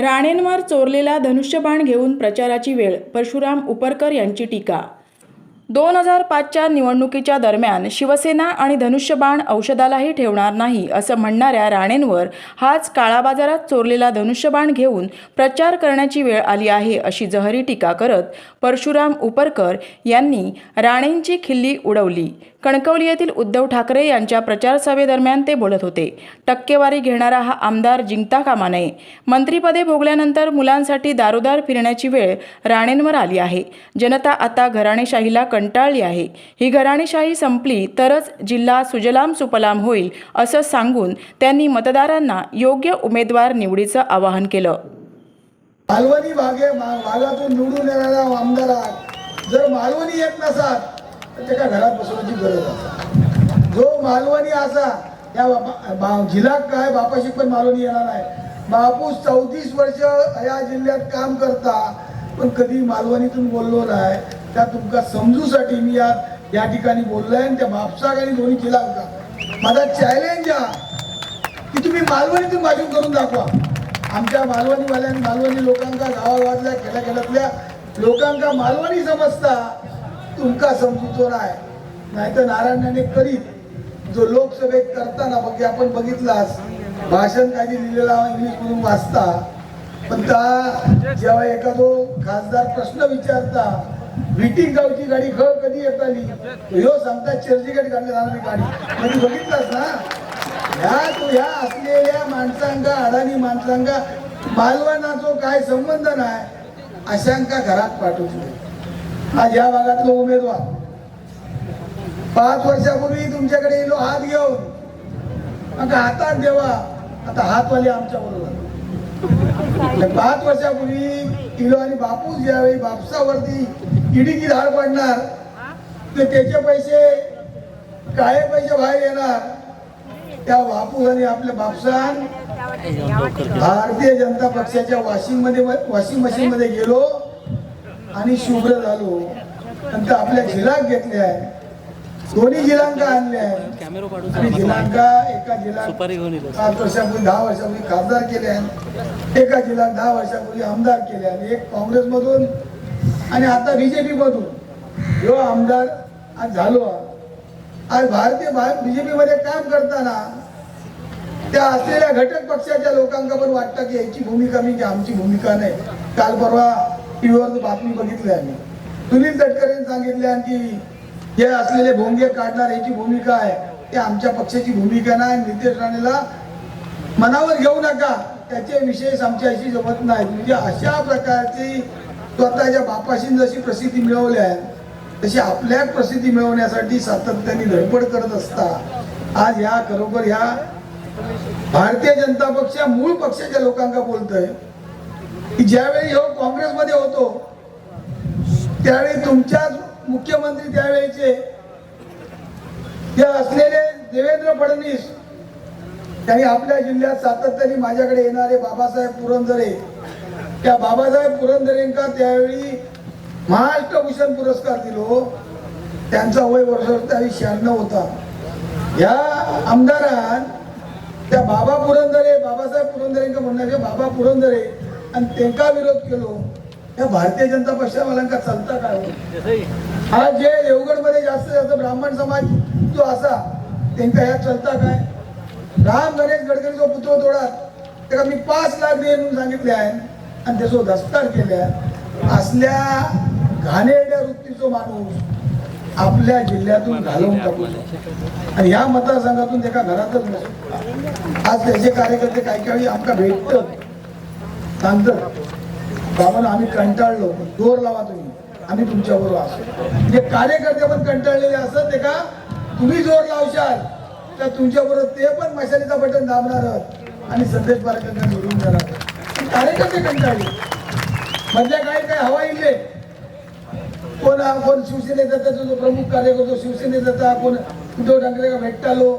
राणेंवर चोरलेला धनुष्यबाण घेऊन प्रचाराची वेळ परशुराम उपरकर यांची टीका दोन हजार पाचच्या निवडणुकीच्या दरम्यान शिवसेना आणि धनुष्यबाण औषधालाही ठेवणार नाही असं म्हणणाऱ्या राणेंवर हाच काळा बाजारात चोरलेला धनुष्यबाण घेऊन प्रचार करण्याची वेळ आली आहे अशी जहरी टीका करत परशुराम उपरकर यांनी राणेंची खिल्ली उडवली. कणकवली येथील उद्धव ठाकरे यांच्या प्रचारसभेदरम्यान ते बोलत होते टक्केवारी घेणारा हा आमदार जिंकता कामा नये. मंत्रीपदे भोगल्यानंतर मुलांसाठी दारोदार फिरण्याची वेळ राणेंवर आली आहे. जनता आता घराणेशाहीला कंटाळली आहे. ही घराणेशाही संपली तरच जिल्हा सुजलाम सुपलाम होईल असं सांगून त्यांनी मतदारांना योग्य उमेदवार निवडीचं आवाहन केलं. मालवणी भागे भागातून निवडून येणाऱ्या आमदारात जर मालवणी येत नसात तर त्याच्या घरात बसवण्याची गरज जो मालवणी असा या बा- बा- काय बापाशी पण मालवणी येणार नाही. बापू चौतीस वर्ष या जिल्ह्यात काम करता पण कधी मालवणीतून बोललो नाही. त्या तुमका समजूसाठी मी या या ठिकाणी बोललोय आणि त्या म्हापसाक आणि दोन्ही होता. माझा चॅलेंज आहे की तुम्ही मालवणीतून भाषण करून दाखवा. आमच्या मालवणीवाल्यांनी मालवणी लोकांका गावागावातल्या खेड्याखेड्यातल्या लोकांका मालवणी समजता तुमका समजूचो नाय नाहीतर नारायणाने करीत जो लोकसभेत करताना बघ आपण बघितलास भाषण काही लिहिलेला इंग्लिश मधून वाचता. पण त्या जेव्हा एखादो खासदार प्रश्न विचारता मीटिंग गावची गाडी ख कधी येत आली? ह्यो सांगता गाडी काढली जाणारी गाडी. म्हणजे बघितलास ना? ह्या तू ह्या असलेल्या माणसांका अडाणी माणसांका बालवानाचो काय संबंध नाही अशांका घरात पाठवतो आज या भागातलो उमेदवार. पाच वर्षापूर्वी तुमच्याकडे येलो हात घेऊन हातात देवा. आता हातवाले आमच्या बरोबर. पाच वर्षापूर्वी किलो आणि बापूस ज्यावेळी बापसावरती किडीची धाड पडणार तर त्याचे पैसे काय पैसे बाहेर येणार. त्या बापूस आणि आपल्या बापसान भारतीय जनता पक्षाच्या वॉशिंगमध्ये वॉशिंग मशीन मध्ये गेलो आणि शुभ्र झालो. नंतर आपल्या झिलाक घेतल्या. आहे दोन्ही जिल्हांका आणले आणि जिल्हांका एका येतो. पाच वर्षापूर्वी दहा वर्षापूर्वी खासदार केले आहेत. एका जिल्ह्यात दहा वर्षापूर्वी आमदार केले आणि एक काँग्रेसमधून आणि आता बीजेपी मधून जो आमदार आज झालो आज भारतीय बीजेपी मध्ये काम करताना त्या असलेल्या घटक पक्षाच्या लोकांना पण वाटतं की याची भूमिका मी की आमची भूमिका नाही. काल परवा टीव्हीवर बातमी बघितली आम्ही. सुनील तटकरेंनी सांगितले की हे असलेले भोंगे काढणार याची भूमिका आहे. ते आमच्या पक्षाची भूमिका नाही. नितेश राणेला मनावर घेऊ नका. त्याचे विशेष आमच्याशी जमत नाहीत. म्हणजे अशा प्रकारची स्वतःच्या बापाशी जशी प्रसिद्धी मिळवली आहे तशी आपल्या प्रसिद्धी मिळवण्यासाठी सातत्याने धडपड करत असता आज ह्या खरोखर ह्या भारतीय जनता पक्ष मूळ पक्षाच्या लोकांना बोलतोय. की ज्यावेळी हो काँग्रेसमध्ये होतो त्यावेळी तुमच्याच मुख्यमंत्री त्यावेळेचे ते असलेले देवेंद्र फडणवीस त्यांनी आपल्या जिल्ह्यात सातत्याने माझ्याकडे येणारे बाबासाहेब पुरंदरे. त्या बाबासाहेब पुरंदरेंका त्यावेळी महाराष्ट्रभूषण पुरस्कार दिलो. त्यांचा वय वर्ष त्यावेळी शहाण्णव होता. या आमदारान त्या बाबा पुरंदरे बाबासाहेब पुरंदरेंका म्हणण्याचे बाबा पुरंदरे आणि त्यांका विरोध केलो. या भारतीय जनता पक्षावाल्यांका चालता काय हो? हा जे देवगडमध्ये जास्त जास्त ब्राह्मण समाज जो असा त्यांचा ह्या चलता काय? राम गणेश गडकरीचो पुत्र तोडा त्याला मी पाच लाख दे म्हणून सांगितले आहे आणि त्याचो दस्तार केले असल्या घाणेरड्या वृत्तीचो माणूस आपल्या जिल्ह्यातून घालवून टाकू आणि ह्या मतदारसंघातून त्याका घरातच नसतो आज त्याचे कार्यकर्ते काही काही आमका भेटतात. सांगतात बाबांना आम्ही कंटाळलो जोर लावा तुम्ही. आम्ही तुमच्या बरोबर असतो जे कार्यकर्ते पण कंटाळलेले असत ते का? तुम्ही जोर लावशाल. तर तुमच्या बरोबर ते पण मशालीचा बटन दाबणार आणि संदेश पारकांना निवडून जाणार कार्यकर्ते कंटाळले. मधल्या काही काही हवा इल्ले? कोण कोण शिवसेनेचा त्याचा जो प्रमुख कार्यकर्तो शिवसेनेचा कोण उद्धव ठाकरे का भेटतालो?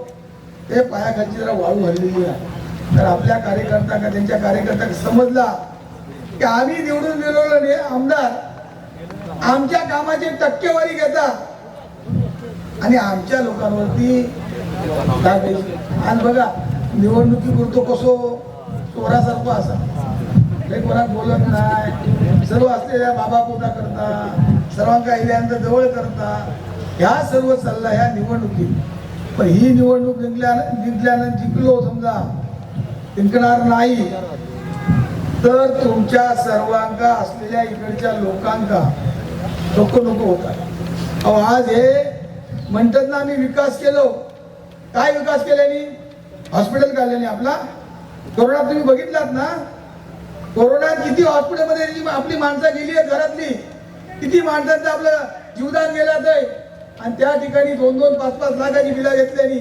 ते पायाखालची जरा वाळू हल्लेली आहे तर आपल्या कार्यकर्त्यांना त्यांच्या कार्यकर्त्यांना समजला? की आम्ही निवडून दिलेलो नाही आमदार आमच्या कामाची टक्केवारी घेता. आणि आमच्या लोकांवरती आणि बघा निवडणुकी करतो कसो चोरासारखं असा. हे कोणाक बोलत नाही. सर्व असलेल्या बाबा पोता करता? सर्वांका इल्यांत जवळ करता. ह्या सर्व चालला ह्या निवडणुकीत पण ही निवडणूक जिंकल्या जिंकल्यानं जिंकलो समजा. जिंकणार नाही. तर तुमच्या सर्वांका असलेल्या इकडच्या लोकांका नको नको होतात अहो आज हे म्हणतात ना आम्ही विकास केलो. काय विकास केल्याने हॉस्पिटल काढल्याने आपला. कोरोनात तुम्ही बघितलात ना? कोरोनात किती हॉस्पिटलमध्ये आपली माणसं गेली आहे घरातली. किती माणसांचं आपलं जीवदान गेलं आहे. आणि त्या ठिकाणी दोन दोन पाच पाच लाखाची बिला घेतल्यानी